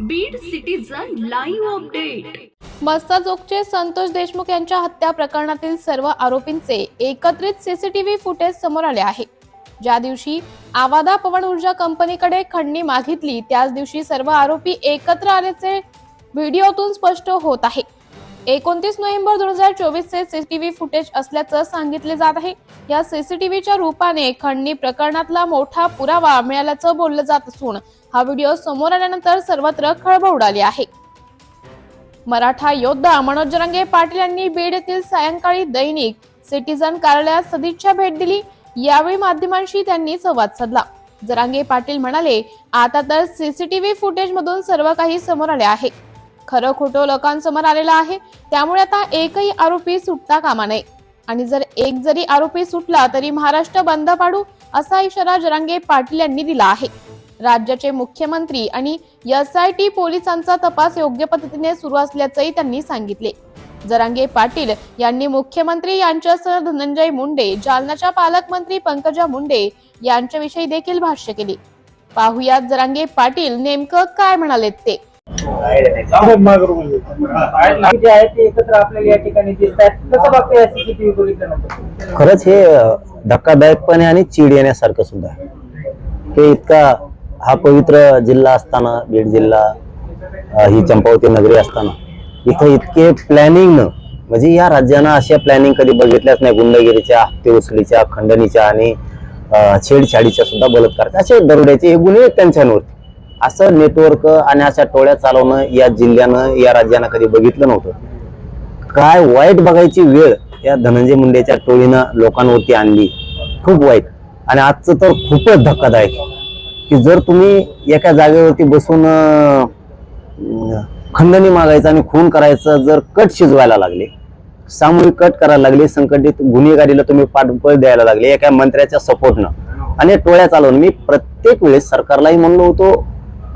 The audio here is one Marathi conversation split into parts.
बीड सिटीजन लाईव्ह अपडेट मस्ताजोगचे संतोष देशमुख यांच्या हत्या प्रकरणातील सर्व आरोपींचे एकत्रित सीसीटीव्ही फुटेज समोर आले आहे. ज्या दिवशी आवादा पवन ऊर्जा कंपनीकडे खंडणी मागितली त्याच दिवशी सर्व आरोपी एकत्र आल्याचे व्हिडिओतून स्पष्ट होत आहे. एकोणतीस नोव्हेंबर दोन हजार चोवीसचे सीसीटीव्ही फुटेज असल्याचं सांगितले जात आहे. या सीसीटीव्हीच्या रूपाने खंडणी प्रकरणातला मोठा पुरावा मिळाल्याचं बोललं जात असून हा व्हिडिओ समोर आल्यानंतर सर्वत्र खळबळ उडाली आहे. मराठा योद्धा मनोज जरांगे पाटील यांनी बीड येथील सायंकाळी दैनिक सिटीजन कार्यालयात सदिच्छा भेट दिली. यावेळी माध्यमांशी त्यांनी संवाद साधला. जरांगे पाटील म्हणाले आता तर सीसीटीव्ही फुटेज मधून सर्व काही समोर आले आहे. खरं खोटं लोकांसमोर आलेलं आहे. त्यामुळे आता एकही आरोपी सुटता कामा नये. आणि जर एक जरी आरोपी सुटला तरी महाराष्ट्र बंद पाडू असा इशारा जरांगे पाटील यांनी दिला आहे. राज्याचे मुख्यमंत्री आणि एस आय टी पोलिसांचा तपास योग्य पद्धतीने सुरू असल्याचंही त्यांनी सांगितले. जरांगे पाटील यांनी मुख्यमंत्री यांच्यासह धनंजय मुंडे जालन्याच्या पालकमंत्री पंकजा मुंडे यांच्याविषयी देखील भाष्य केले. पाहुयात जरांगे पाटील नेमकं काय म्हणालेत ते. खरंच हे धक्कादायक पण आणि चीड येण्यासारखं सुद्धा आहे. हे इतका हा पवित्र जिल्हा असताना बीड जिल्हा ही चंपावती नगरी असताना इथं इतके प्लॅनिंग न म्हणजे या राज्यानं अशा प्लॅनिंग कधी बघितल्याच नाही. गुंडगिरीच्या हत्ते उचलीच्या खंडणीच्या आणि छेडछाडीच्या सुद्धा बलात्काराच्या असे दरोड्याचे हे गुन्हे त्यांच्यावरती. असं नेटवर्क आणि अशा टोळ्या चालवणं या जिल्ह्यानं या राज्यानं कधी बघितलं नव्हतं. काय वाईट बघायची वेळ या धनंजय मुंडेच्या टोळीनं लोकांवरती आणली. खूप वाईट. आणि आजचं तर खूपच धक्कादायक आहे. की जर तुम्ही एका जागेवरती बसून खंडणी मागायचं आणि खून करायचं जर कट शिजवायला लागले सामूहिक कट करायला लागले संकटित गुन्हेगारीला तुम्ही पाठबळ द्यायला लागले एका मंत्र्याच्या सपोर्टनं. आणि टोळ्या चालवून मी प्रत्येक वेळेस सरकारलाही म्हणलो होतो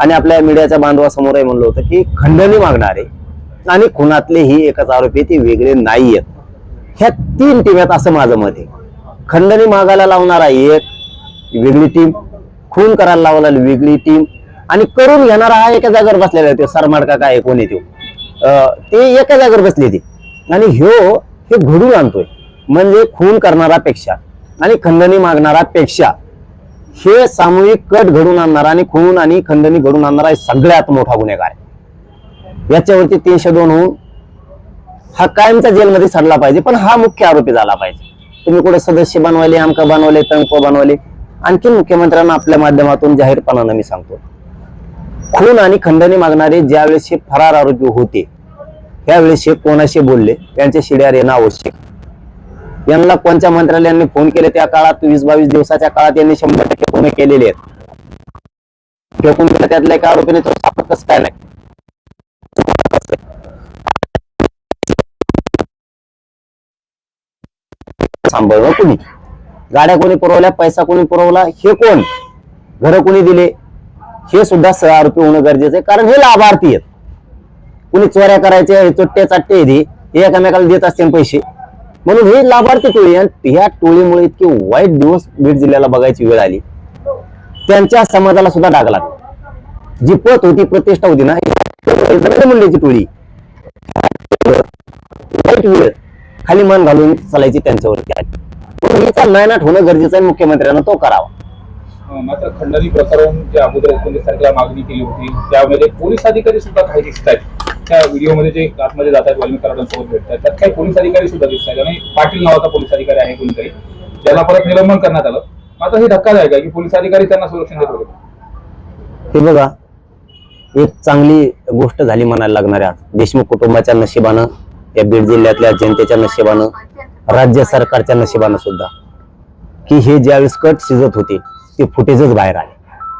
आणि आपल्या मीडियाच्या बांधवासमोरही म्हणलं होतं की खंडणी मागणारे आणि खुनातले ही एकच आरोपी ते वेगळे आहेत. ह्या तीन टीम असं माझं मत आहे. खंडणी मागायला लावणारा एक वेगळी टीम खून करायला लावला वेगळी टीम आणि करून घेणारा हा एका जागेवर बसलेला आहे सरमाडका काय कोणी येतो अं, ते एका जागेवर बसले ते. आणि ह्यो हे घडून आणतोय. म्हणजे खून करणारापेक्षा आणि खंडणी मागणारा पेक्षा हे सामूहिक कट घडून आणणारा आणि खून आणि खंडणी घडून आणणारा हे सगळ्यात मोठा गुन्हेगार आहे. याच्यावरती तीनशे दोन होऊन हा कायमचा जेलमध्ये सडला पाहिजे पण हा मुख्य आरोपी झाला पाहिजे. तुम्ही कुठे सदस्य बनवले आमका बनवले तंक बनवले आणखी मुख्यमंत्र्यांना आपल्या माध्यमातून जाहीरपणानं मी सांगतो. खून आणि खंडणी मागणारे ज्यावेळेस हे फरार आरोपी होते त्यावेळेस हे कोणाशी बोलले त्यांचे शिड्यार येणं आवश्यक. यांना कोणत्या मंत्रालयाने फोन केले त्या काळात वीस बावीस दिवसाच्या काळात यांनी शंभर टक्के फोन केलेले आहेत. फेकून त्यातल्या एका आरोपीने तो सापडतच काय नाही. सांभाळलं कुणी? गाड्या कोणी पुरवल्या पैसा कोणी पुरवला हे कोण? घर कोणी दिले? हे सुद्धा सह आरोपी होणं गरजेचं आहे. कारण हे लाभार्थी आहेत. कुणी चोऱ्या करायचे हे चोट्टे चाट्टे हे. हे एकमेकाला देत असते पैसे. म्हणून हे लाभार्थी टोळी आणि ह्या टोळीमुळे इतके वाईट दिवस बीड जिल्ह्याला बघायची वेळ आली. त्यांच्या समाजाला सुद्धा डाग लागला. जी पत होती प्रतिष्ठा होती ना मुंडेची टोळी. वाईट वेळ. खाली मन घालून चालायची त्यांच्यावरती आली. म्हणून हिचा नायनाट होणं गरजेचं आहे मुख्यमंत्र्यांना तो करावा. मात्र खंडणी प्रकरण जे अगोदर तारखेला मागणी केली होती त्यामध्ये पोलीस अधिकारी सुद्धा काही दिसत आहेत. त्या व्हिडिओमध्ये जे आतमध्ये जात आहेत वाल्मिक कराडांसोबत भेटतात त्यात काही पोलीस अधिकारी सुद्धा दिसत आहेत. आणि पाटील नावाचा पोलीस अधिकारी आहे कोणीतरी ज्याला परत निलंबन करण्यात आलं. मात्र हे धक्कादायक आहे की पोलीस अधिकारी त्यांना संरक्षण देत होते. हे बघा एक चांगली गोष्ट झाली म्हणायला लागणार आहे देशमुख कुटुंबाच्या नशिबानं या बीड जिल्ह्यातल्या जनतेच्या नशिबानं राज्य सरकारच्या नशिबानं सुद्धा. की हे ज्यावेळेस कट शिजत होते ते फुटेजच बाहेर आले.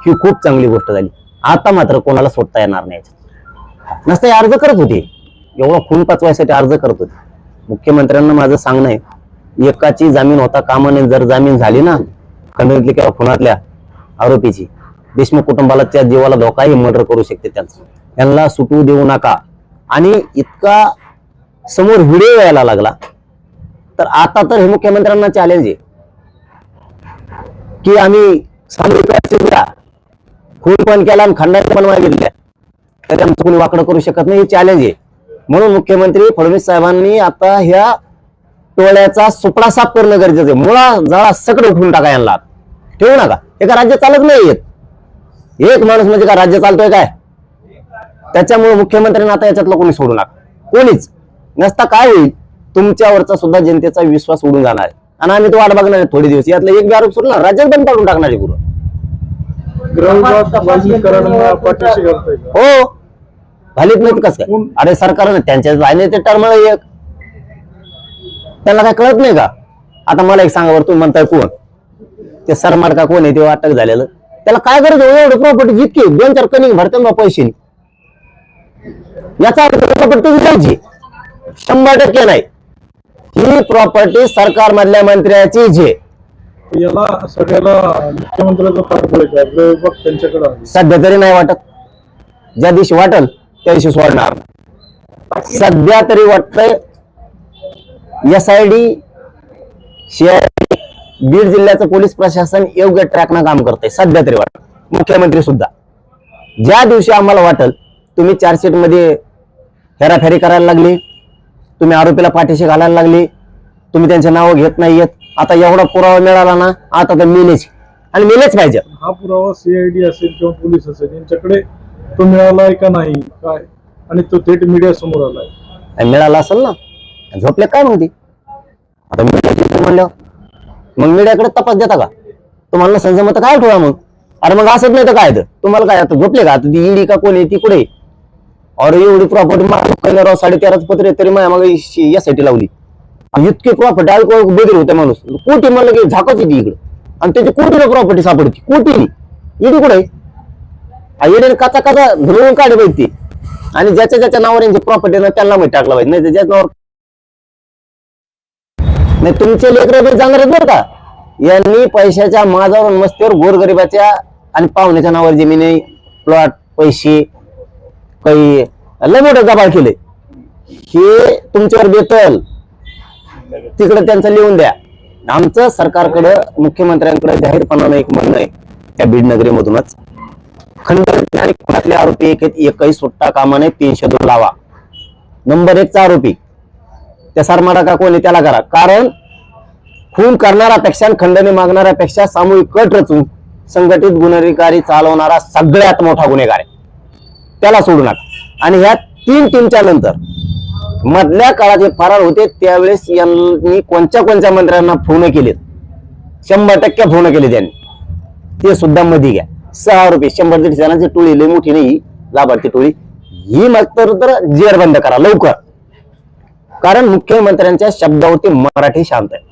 ही खूप चांगली गोष्ट झाली. आता मात्र कोणाला सोडता येणार नाही नसता हे अर्ज करत होते. एवढा खून पाचवायसाठी अर्ज करत होते. मुख्यमंत्र्यांना माझं सांगणं आहे एकाची जामीन होता कामाने जर जामीन झाली ना खंडणीतली किंवा खुनातल्या आरोपीची देशमुख कुटुंबाला त्या जीवाला धोकाही मर्डर करू शकते त्यांचं. यांना सुटू देऊ नका. आणि इतका समोर व्हिडिओ यायला लागला तर आता तर हे मुख्यमंत्र्यांना चॅलेंज आहे. की आम्ही खून पण केला आणि खंडात पण मागितल्या तरी आमचं कोणी वाकडं करू शकत नाही हे चॅलेंज आहे. म्हणून मुख्यमंत्री फडणवीस साहेबांनी आता ह्या टोळ्याचा सुपडा साफ करणं गरजेचं आहे. मुळा जळा सगळं उठून टाका यांना. ठेवू नका. हे का राज्य चालत नाही येत. एक माणूस म्हणजे का राज्य चालतोय काय? त्याच्यामुळे मुख्यमंत्र्यांना आता याच्यातलं कोणी सोडू नका. कोणीच. नसता काय होईल? तुमच्यावरचा सुद्धा जनतेचा विश्वास उडून जाणार आहे. आणि आम्ही तो वाट बघणार आहे थोडे दिवस. यातलं एक बी आरोप सुटला राज्यात बंद पाडून टाकणार आहे पुरं ग्रहवाद वाल्मीकरांना पाठीशी घालताय का? हो. घालीत नाहीत कसं काय? अरे सरकारनं त्यांच्या आहे ते टर्म एक. त्यांना काय कळत नाही का? आता मला एक सांगा बरं तुम्ही म्हणताय कोण? ते सरमाड का कोण आहे ते अटक झालेलं? त्याला काय गरज एवढं प्रॉपर्टी जितकी दोन चार कनिंग भरते ना पैसे याचा प्रॉपर्टी विकायची शंभर टक्के नाही. ही प्रॉपर्टी सरकार मधल्या मंत्र्याचीच आहे याला सगळ्याला मुख्यमंत्र्याचा आहे. त्यांच्याकडे आहे. सध्या तरी नाही वाटत. ज्या दिवशी वाटल त्या दिवशी सोडणार. सध्या तरी वाटतंय एस आय डी बीड जिल्ह्याचं पोलीस प्रशासन योग्य ट्रॅकनं काम करतंय. सध्या तरी वाटत. मुख्यमंत्री सुद्धा. ज्या दिवशी आम्हाला वाटल तुम्ही चार्जशीटमध्ये हेराफेरी करायला लागली. तुम्ही आरोपीला पाठीशी घालायला लागली. तुम्ही त्यांचे नावं घेत नाहीयेत आता एवढा पुरावा मिळाला ना आता तर मिळेच आणि मिळेच पाहिजे. हा पुरावा सीआयडी असेल किंवा पोलीस असेल यांच्याकडे तो मिळालाय का नाही काय? आणि तो थेट मीडिया समोर आलाय. आणि मिळाला असेल ना झोपले काय म्हणते? आता मीडियाची म्हणलं मग मीडियाकडे तपास देता का? तुम्हाला नसेल जमत तर काय ठेवा मग? अरे मग असत नाही तर काय तर? तुम्हाला काय आता झोपले का? आता ईडी का कोण आहे ती कुठे अरे एवढी प्रॉपर्टी मला साडे तेराच पत्र तरी माझ्या मागे यासाठी लावली. इतके प्रॉपर्टी ऐकू बदल होते माणूस. कोटी म्हणलं की झाकच येते इकडं. आणि त्याची कोटीला प्रॉपर्टी सापडते. कोटीनी. येते कुठे येण्याने काचा काचा धरून काढे पाहिजे ते. आणि ज्याच्या ज्याच्या नावावर यांची प्रॉपर्टी ना त्यांना माहिती टाकला पाहिजे नाही ज्याच्या नावावर नाही तुमचे लेकर जाणार आहेत बरं का? यांनी पैशाच्या माझावर मस्तीवर गोरगरिबाच्या आणि पाहुण्याच्या नावावर जमिनी प्लॉट पैसे काही लय मोठं गबाळ केले हे तुमच्यावर बेतल. तिकडे त्यांचं लिहून द्या. आमचं सरकारकडं मुख्यमंत्र्यांकडे जाहीरपणानं एक म्हणणं आहे त्या बीड नगरीमधूनच. आणि खुनातले आरोपी एक एकही सुट्टा कामाने तीनशे दोन लावा. नंबर एकचा आरोपी. त्या सरमाडा का कोणी त्याला करा. कारण खून करणाऱ्यापेक्षा आणि खंडणी मागणाऱ्यापेक्षा सामूहिक कट रचून संघटित गुन्हेगारी चालवणारा सगळ्यात मोठा गुन्हेगार आहे. त्याला सोडू नका. आणि ह्या तीन टीमच्या नंतर मधल्या काळात जे फरार होते त्यावेळेस यांनी कोणत्या कोणत्या मंत्र्यांना फोन केलेत? शंभर टक्के फोन केले त्यांनी ते सुद्धा मध्ये घ्या. सहा रुपये शंभर दीडशे जणांची टोळी लई मोठी नाही लाभार्थी टोळी. ही मग तर जेरबंद जेर बंद करा लवकर. कारण मुख्यमंत्र्यांच्या शब्दावरती मराठी शांत आहे.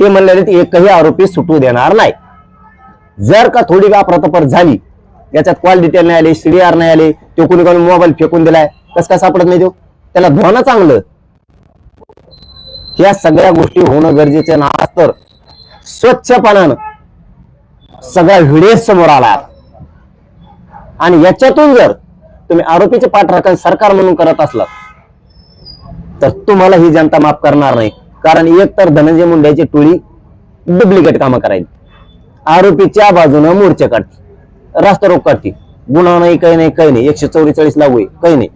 ते म्हणलेले एकही आरोपी सुटू देणार नाही. जर का थोडी अप्रतपर झाली याच्यात कॉल डिटेल नाही आले सीडीआर नाही आले तो कुणी कोणी मोबाईल फेकून दिलाय. कसं काय सापडत नाही तो? त्याला धुवाना चांगलं. या सगळ्या गोष्टी होणं गरजेचे ना तर स्वच्छपणानं सगळा व्हिडिओ समोर आला. आणि याच्यातून जर तुम्ही आरोपीचे पाठराखण सरकार म्हणून करत असलात तर तुम्हाला ही जनता माफ करणार नाही. कारण एक तर धनंजय मुंड्याची टोळी डुप्लिकेट कामं करायची. आरोपीच्या बाजूनं मोर्चे काढते रास्ता रोक काढते. गुन्हा नाही काही नाही काही नाही. एकशे चौवेचाळीस लागू आहे काही नाही.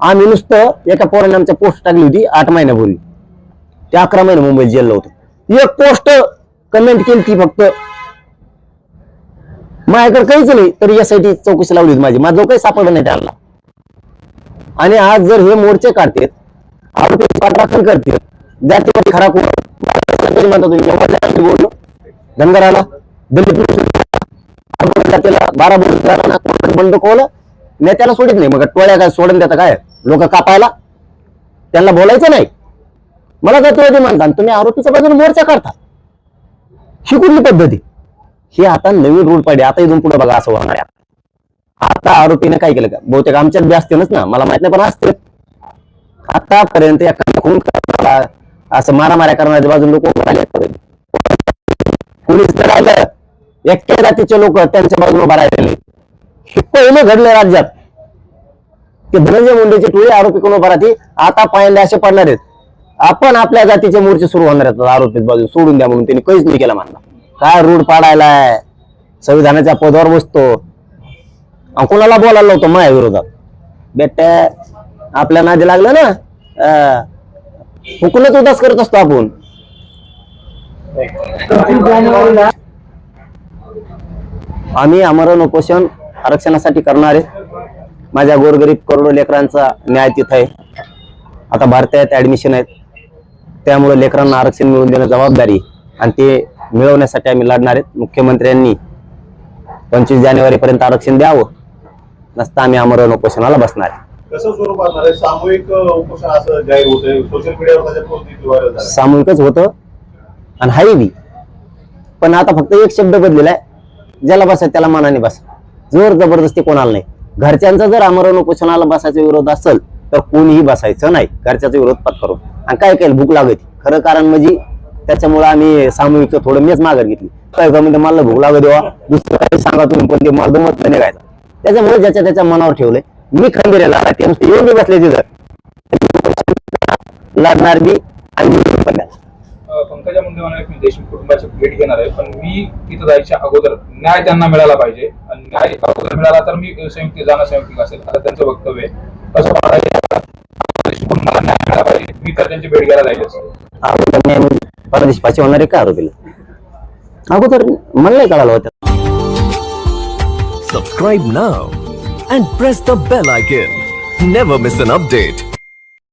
आम्ही नुसतं एका पोराने आमच्या पोस्ट टाकली होती आठ महिन्यापूर्वी. ते अकरा महिने मुंबईत जेलला होतं. एक पोस्ट कमेंट केली ती फक्त. माझ्याकडे काहीच नाही तरी यासाठी चौकशी लावली होती माझी. माझं काही सापडलं नाही त्यांना. आणि आज जर हे मोर्चे काढतेत आरोपी दाखल करतील जातीमध्ये खरा कोण? तरी म्हणता तुम्ही बोललो. धनगराला दलित म्हणलं त्याला बारा बोल बंड कोवलं नेत्याला सोडित नाही. मग टोळ्या काय सोडून देता काय? लोक कापायला? त्यांना बोलायचं नाही. मला काय तुला ते म्हणता आणि तुम्ही आरोपीच्या बाजूने मोर्चा करता ही कुठली पद्धती. ही आता नवीन रूल पाहिजे आता इथून पुढे बघा असं होणार आहे. आता आरोपीने काय केलं का? बहुतेक आमच्यात बी असतीलच ना. मला माहीत नाही पण असते आतापर्यंत एखादा खून करणारा असं मारामाऱ्या करणाऱ्या बाजून लोक उभं आहेत. तर आलं. एकट्या जातीचे लोक त्यांच्या बाजूला उभा राहिलेले हे पहिले घडले राज्यात. ते धनंजय मुंडेची टोळी आरोपी कोण उभा राहते आता पायंडे असे पडणार आहेत. आपण आपल्या जातीचे मोर्चे सुरू होणार आहेत आरोपीत बाजू सोडून द्या म्हणून त्यांनी काहीच नाही केलं मानला. काय रूढ पाडायलाय? संविधानाच्या पदावर बसतो. कोणाला बोलायला होतो माझ्या विरोधात. बेट्या आपल्या नादी लागलं ना? अं, हुकूनच उदास करत असतो आपण. जानेवारीला आम्ही आमरण उपोषण आरक्षणासाठी करणार आहे. माझ्या गोरगरीब करोडो लेकरांचा न्याय तिथं आहे. आता भारतात ऍडमिशन आहेत. त्यामुळे लेकरांना आरक्षण मिळवून देणं जबाबदारी आणि ते मिळवण्यासाठी आम्ही लढणार आहेत. मुख्यमंत्र्यांनी पंचवीस जानेवारीपर्यंत आरक्षण द्यावं. नसता आम्ही आमरण उपोषणाला बसणार आहे. कसं स्वरूप असणार आहे? सामूहिक अ, उपोषण असं जाहीर होतंय. सोशल मीडियावर त्याच्या पोस्ट व्हायरल झाला सामूहिकच होतं. आणि हाय बी. पण आता फक्त एक शब्द बदलेला आहे. ज्याला बसा त्याला मनाने बसा. जोर जबरदस्ती कोणाला नाही. घरच्यांचा जर आमरण उपोषणाला बसायचा विरोध असेल तर कोणीही बसायचं नाही. घरच्याचा विरोध पत्करून आणि काय केलं? भूक लागत खरं कारण म्हणजे त्याच्यामुळे आम्ही सामूहिक थोडं मीच माघार घेतली. काय का म्हणजे मला भूक लागत देवा दुसरं काही सांगा तुम्ही पण ते मला नाही निघायचं त्याच्यामुळे ज्याच्या त्याच्या मनावर ठेवलंय. मी खंबीरेला राहते. नुसते येऊन बसले तिथं. लागणार बी आणि पंकजा मुंडे म्हणाले देशमुख कुटुंबाची भेट घेणार आहे पण मी तिथं जायच्या अगोदर न्याय त्यांना मिळाला पाहिजे. आणि न्याय अगोदर मिळाला तर मी संयुक्त जाणं संयुक्त असेल असं त्यांचं वक्तव्य आहे. कसं न्याय मिळाला पाहिजे. मी तर त्यांची भेट घ्यायला जायचं परदेश पाचशे होणारे का आरोपीला? अगोदर मला नाही कळालं होतं. Subscribe now and press the bell icon. Never miss an update.